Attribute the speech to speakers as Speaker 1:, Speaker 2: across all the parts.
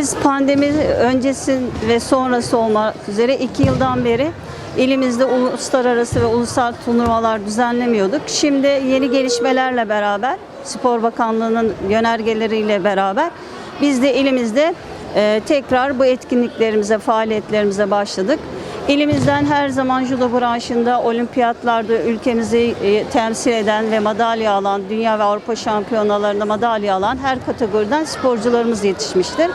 Speaker 1: Biz pandemi öncesi ve sonrası olmak üzere iki yıldan beri ilimizde uluslararası ve ulusal turnuvalar düzenlemiyorduk. Şimdi yeni gelişmelerle beraber, Spor Bakanlığı'nın yönergeleriyle beraber biz de ilimizde e, tekrar bu etkinliklerimize, faaliyetlerimize başladık. İlimizden her zaman judo branşında olimpiyatlarda ülkemizi e, temsil eden ve madalya alan, dünya ve Avrupa şampiyonalarında madalya alan her kategoriden sporcularımız yetişmiştir.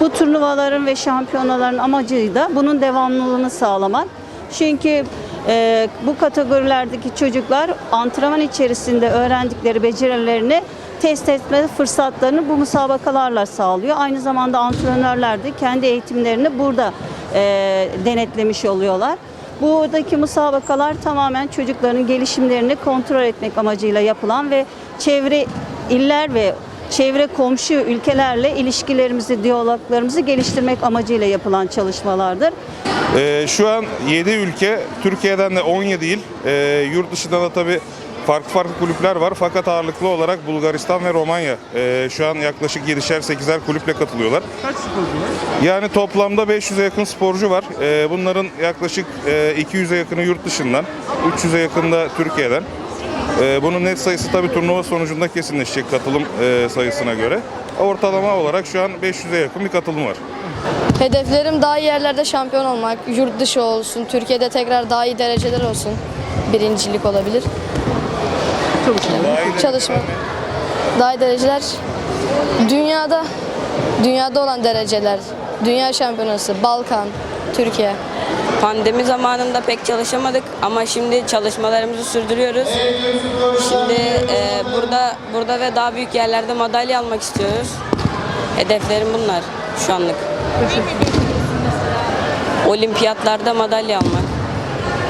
Speaker 1: Bu turnuvaların ve şampiyonaların amacı da bunun devamlılığını sağlamak. Çünkü e, bu kategorilerdeki çocuklar antrenman içerisinde öğrendikleri becerilerini test etme fırsatlarını bu müsabakalarla sağlıyor. Aynı zamanda antrenörler de kendi eğitimlerini burada e, denetlemiş oluyorlar. Buradaki müsabakalar tamamen çocukların gelişimlerini kontrol etmek amacıyla yapılan ve çevre iller ve çevre komşu ülkelerle ilişkilerimizi, diyaloglarımızı geliştirmek amacıyla yapılan çalışmalardır.
Speaker 2: Ee, şu an 7 ülke, Türkiye'den de 17 il, ee, yurt dışında da tabii farklı farklı kulüpler var. Fakat ağırlıklı olarak Bulgaristan ve Romanya ee, şu an yaklaşık 7'şer 8'er kulüple katılıyorlar.
Speaker 3: Kaç sporcu var?
Speaker 2: Yani toplamda 500'e yakın sporcu var. Ee, bunların yaklaşık ee, 200'e yakını yurt dışından, 300'e yakını da Türkiye'den. Ee, bunun net sayısı tabii turnuva sonucunda kesinleşecek katılım ee, sayısına göre. Ortalama olarak şu an 500'e yakın bir katılım var.
Speaker 4: Hedeflerim daha iyi yerlerde şampiyon olmak, yurt dışı olsun, Türkiye'de tekrar daha iyi dereceler olsun. Birincilik olabilir.
Speaker 3: Çalışma.
Speaker 4: Çalışma. Daha dereceler. Dünyada, dünyada olan dereceler. Dünya şampiyonası, Balkan, Türkiye.
Speaker 5: Pandemi zamanında pek çalışamadık ama şimdi çalışmalarımızı sürdürüyoruz. Şimdi e, burada burada ve daha büyük yerlerde madalya almak istiyoruz. Hedeflerim bunlar şu anlık. Olimpiyatlarda madalya almak.